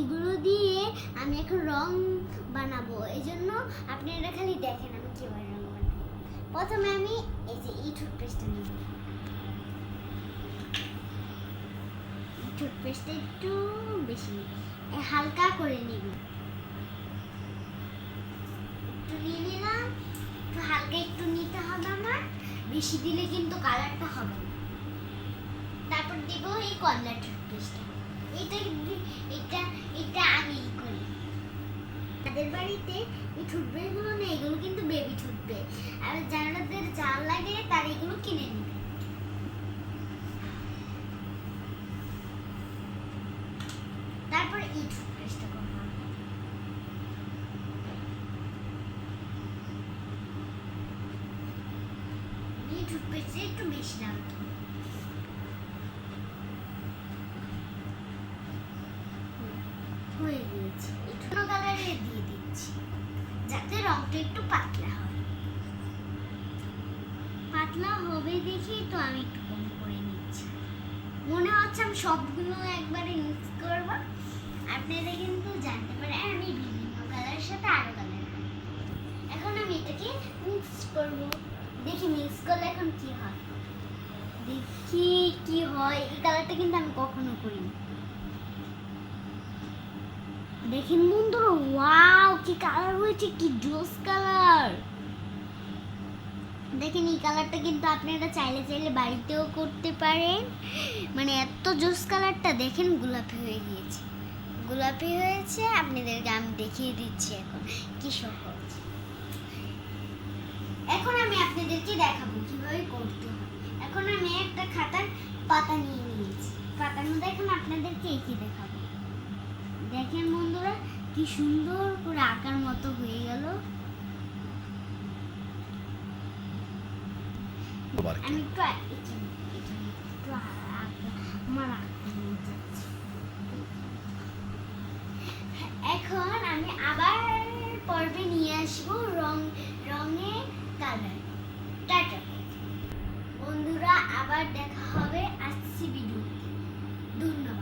এগুলো দিয়ে আমি এখন রং বানাবো। এই জন্য আপনারা খালি দেখেন আমি কীভাবে রং বানাই। প্রথমে আমি এই যে এই টুথপেস্টটা নেব টুথপেস্টটা একটু বেশি হালকা করে নিব। একটু নিয়ে নিলাম। একটু হালকা একটু নিতে হবে আমার। বেশি দিলে কিন্তু কালারটা হবে না। তারপর দিব এই কন্ডার টুথপেস্টটা। এটা এটা এটা আমি করি। তাদের বাড়িতে এই টুথপেস্টগুলো নেই, এগুলো কিন্তু বেবি টুথপেস্ট। আর যারাদের জাল লাগে, তারা এগুলো কিনে নেবে। তারপর এই টুথপেস্টটা টুথপেস্টে একটু বেশি লাগতো গিয়েছে একটু কালারে দিয়ে দিচ্ছি, যাতে রংটা একটু পাতলা হয়। পাতলা হবে দেখি তো আমি একটু কম করে নিচ্ছি। মনে হচ্ছে আমি সবগুলো একবারে মিক্স করব। আপনারা কিন্তু জানতে পারে আমি বিভিন্ন কালারের সাথে আরও কালার এখন আমি এটাকে মিক্স করব। দেখি মিক্স করলে এখন কি হয়? দেখি কি হয়? এই কালারটা কিন্তু আমি কখনো করিনি। দেখেন বন্ধুরা ওয়াও কি কালার হয়েছে, কি জোস কালার দেখেন, এই কালারটা কিন্তু আপনারা চাইলে চাইলে বাড়িতেও করতে পারেন। মানে এত জোস কালারটা দেখেন, গোলাপি হয়ে গিয়েছে। গোলাপি হয়েছে, আপনাদেরকে আমি দেখিয়ে দিচ্ছি এখন, কি সহজ এখন আমি আপনাদেরকে দেখাবো কীভাবে করতে এখন আমি একটা খাতার পাতা নিয়ে নিয়েছি। পাতার মধ্যে এখন আপনাদেরকে এঁকে দেখাবো। দেখেন বন্ধুরা কি সুন্দর করে আঁকার মতো হয়ে গেল। আমি একটু আমার। এখন আমি আবার পর্বে নিয়ে আসব রং রঙে কালার। টাটা। বন্ধুরা আবার দেখা হবে আসছি ভিডিও ধন্যবাদ।